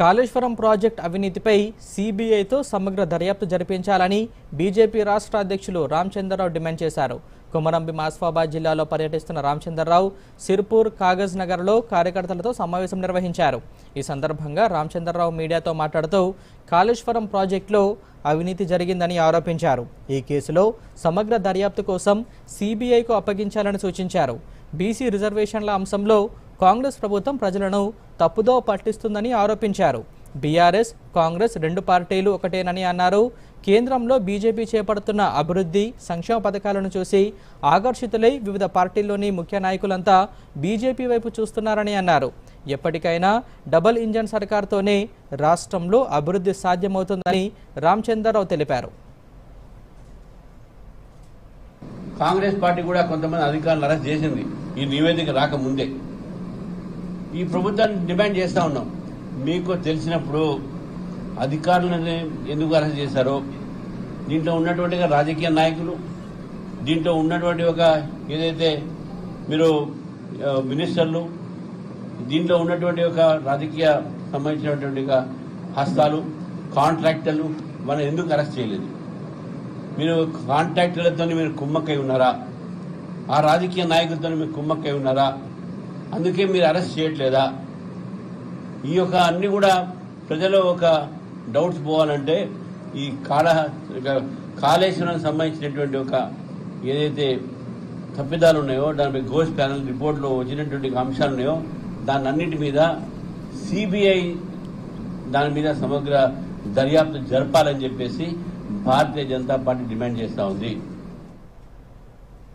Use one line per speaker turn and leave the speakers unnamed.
Kaleshwaram project అవినీతిపై సీబీఐతో సమగ్ర దర్యాప్తు జరిపించాలని బీజేపీ రాష్ట్ర అధ్యక్షులు రామచంద్రరావు డిమాండ్ చేశారు. కుమరంభీం మాస్ఫాబాద్ జిల్లాలో పర్యటిస్తున్న రామచంద్రరావు సిర్పూర్ కాగజ్ నగర్లో కార్యకర్తలతో సమావేశం నిర్వహించారు. ఈ సందర్భంగా రామచంద్రరావు మీడియాతో మాట్లాడుతూ కాళేశ్వరం ప్రాజెక్టులో అవినీతి జరిగిందని ఆరోపించారు. ఈ కేసులో సమగ్ర దర్యాప్తు కోసం సీబీఐకు అప్పగించాలని సూచించారు. బీసీ రిజర్వేషన్ల అంశంలో కాంగ్రెస్ ప్రభుత్వం ప్రజలను తప్పుదో పట్టిస్తుందని ఆరోపించారు. బీఆర్ఎస్ కాంగ్రెస్ రెండు పార్టీలు ఒకటేనని అన్నారు. కేంద్రంలో బీజేపీ చేపడుతున్న అభివృద్ధి సంక్షేమ పథకాలను చూసి ఆకర్షితులై వివిధ పార్టీల్లోని ముఖ్య నాయకులంతా బీజేపీ వైపు చూస్తున్నారని అన్నారు. ఎప్పటికైనా డబుల్ ఇంజన్ సర్కార్తోనే రాష్ట్రంలో అభివృద్ధి సాధ్యమవుతుందని రామచంద్రరావు తెలిపారు.
కాంగ్రెస్ పార్టీ కూడా కొంతమంది అధికారులు అరెస్ట్ చేసింది. ఈ నివేదిక రాకముందే. ఈ ప్రభుత్వాన్ని డిమాండ్ చేస్తా ఉన్నాం. మీకు తెలిసినప్పుడు అధికారులని ఎందుకు అరెస్ట్ చేశారో దీంట్లో ఉన్నటువంటి రాజకీయ నాయకులు దీంట్లో ఉన్నటువంటి ఒక ఏదైతే మీరు మినిస్టర్లు దీంట్లో ఉన్నటువంటి ఒక రాజకీయ సంబంధించినటువంటి హస్తాలు కాంట్రాక్టర్లు మనం ఎందుకు అరెస్ట్ చేయలేదు? మీరు కాంట్రాక్టర్లతో మీరు కుమ్మక్కై ఉన్నారా? ఆ రాజకీయ నాయకులతో మీరు కుమ్మక్కై ఉన్నారా? అందుకే మీరు అరెస్ట్ చేయట్లేదా? ఈ యొక్క అన్ని కూడా ప్రజలు ఒక డౌట్స్ పోవాలంటే ఈ కాళ కాళేశ్వరం సంబంధించినటువంటి ఒక ఏదైతే తప్పిదాలు ఉన్నాయో దానిపై గోస్ ప్యానల్ రిపోర్ట్లో వచ్చినటువంటి అంశాలు ఉన్నాయో దాని అన్నిటి మీద సిబిఐ దాని మీద సమగ్ర దర్యాప్తు జరపాలని చెప్పేసి భారతీయ జనతా పార్టీ డిమాండ్ చేస్తూ ఉంది.